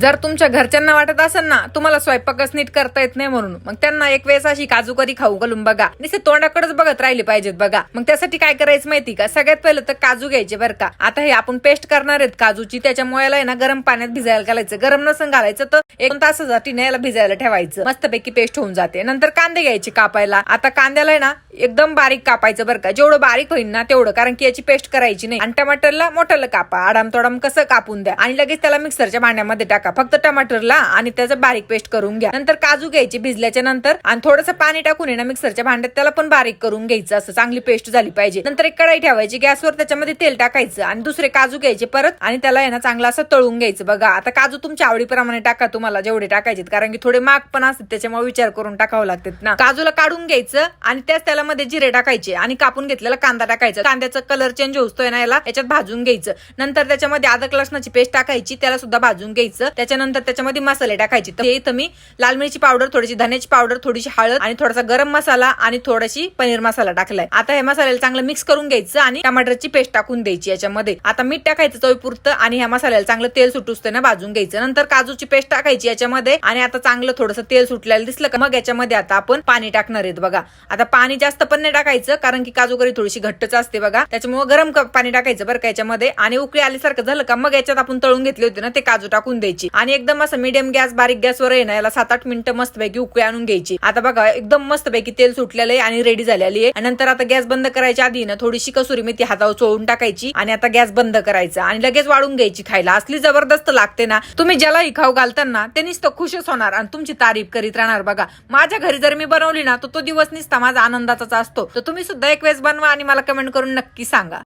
जर तुमच्या घरच्यांना वाटत असेल ना तुम्हाला स्वयंपाकच नीट करता येत नाही म्हणून मग त्यांना एक वेळेस अशी काजू करी खाऊ घालून बघा. निसे तोंडाकडेच बघत राहिले पाहिजेत बघा. मग त्यासाठी काय करायचं माहिती का? सगळ्यात पहिलं तर काजू घ्यायचे बरं का. आता हे आपण पेस्ट करणार आहेत काजूची. त्याच्यामुळे याला आहे ना गरम पाण्यात भिजायला घालायचं. गरम नसून घालायचं तर एक तासासाठी न्यायला भिजायला ठेवायचं. मस्तपैकी पेस्ट होऊन जाते. नंतर कांदे घ्यायचे कापायला. आता कांद्याला आहे ना एकदम बारीक कापायचं बरं का. जेवढं बारीक होईल ना तेवढं. कारण की याची पेस्ट करायची नाही. आणि टमाटरला मोठ्याला कापा. आडाम तोडाम कसं कापून द्या. आणि लगेच त्याला मिक्सरच्या भांड्यामध्ये टाका. फक्त टमाटरला आणि त्याचं बारीक पेस्ट करून घ्या. नंतर काजू घ्यायचे भिजल्याच्या नंतर आणि थोडंसं पाणी टाकून आहे ना मिक्सरच्या भांड्यात त्याला पण बारीक करून घ्यायचं. असं चांगली पेस्ट झाली पाहिजे. नंतर एक कढाई ठेवायची. गॅसवर त्याच्यामध्ये तेल टाकायचं आणि दुसरे काजू घ्यायचे परत आणि त्याला आहे ना चांगलं असं तळून घ्यायचं. बघा आता काजू तुमच्या आवडीप्रमाणे टाका. तुम्हाला जेवढे टाकायचे कारण की थोडे माग पण असतात. त्याच्यामुळे विचार करून टाकावं लागतात ना. काजूला काढून घ्यायचं आणि त्याच त्याला मध्ये जिरे टाकायचे आणि कापून घेतलेला कांदा टाकायचा. कांद्याचा कलर चेंज होतोय ना याला याच्यात भाजून घ्यायचं. नंतर त्याच्यामध्ये अदक लसणाची पेस्ट टाकायची. त्याला सुद्धा भाजून घ्यायचं. त्याच्यानंतर त्याच्यामध्ये मसाले टाकायचे. तर हे इथं मी लाल मिरची पावडर थोडीशी धन्याची पावडर थोडीशी हळद आणि थोडासा गरम मसाला आणि थोडीशी पनीर मसाला टाकलाय. आता हे मसाल्याला चांगलं मिक्स करून घ्यायचं आणि टमाटरची पेस्ट टाकून द्यायची याच्यामध्ये. आता मीठ टाकायचं चवीपुरतं आणि ह्या मसाल्याला चांगलं तेल सुटूस ना भाजून घ्यायचं. नंतर काजूची पेस्ट टाकायची याच्यामध्ये आणि आता चांगलं थोडंसं तेल सुटलेलं दिसलं का? मग याच्यामध्ये आता आपण पाणी टाकणार आहेत बघा. आता पाणी जास्त पण नाही टाकायचं कारण की काजू करी थोडीशी घट्टच असते बघा. त्याच्यामुळे गरम पाणी टाकायचं बरं का याच्यामध्ये. आणि उकळी आल्यासारखं झालं का? मग याच्यात आपण तळून घेतले होते ना ते काजू टाकून द्यायची. आणि एकदम असं मीडियम गॅस बारीक गॅसवर आहे ना याला सात आठ मिनिटं मस्तपैकी उकळी आणून घ्यायची. आता बघा एकदम मस्तपैकी तेल सुटलेलं आहे आणि रेडी झालेली आहे. आणि नंतर आता गॅस बंद करायच्या आधी ना थोडीशी कसुरी मेथी हातावर चोळून टाकायची आणि आता गॅस बंद करायचा. आणि लगेच वाढून घ्यायची खायला. असली जबरदस्त लागते ना तुम्ही ज्यालाही खाऊ घालताना ते नुसतं खुशच होणार आणि तुमची तारीफ करीत राहणार. बघा माझ्या घरी जर मी बनवली ना तर तो दिवस निसता माझा आनंदाचाच असतो. तर तुम्ही सुद्धा एक वेळेस बनवा आणि मला कमेंट करून नक्की सांगा.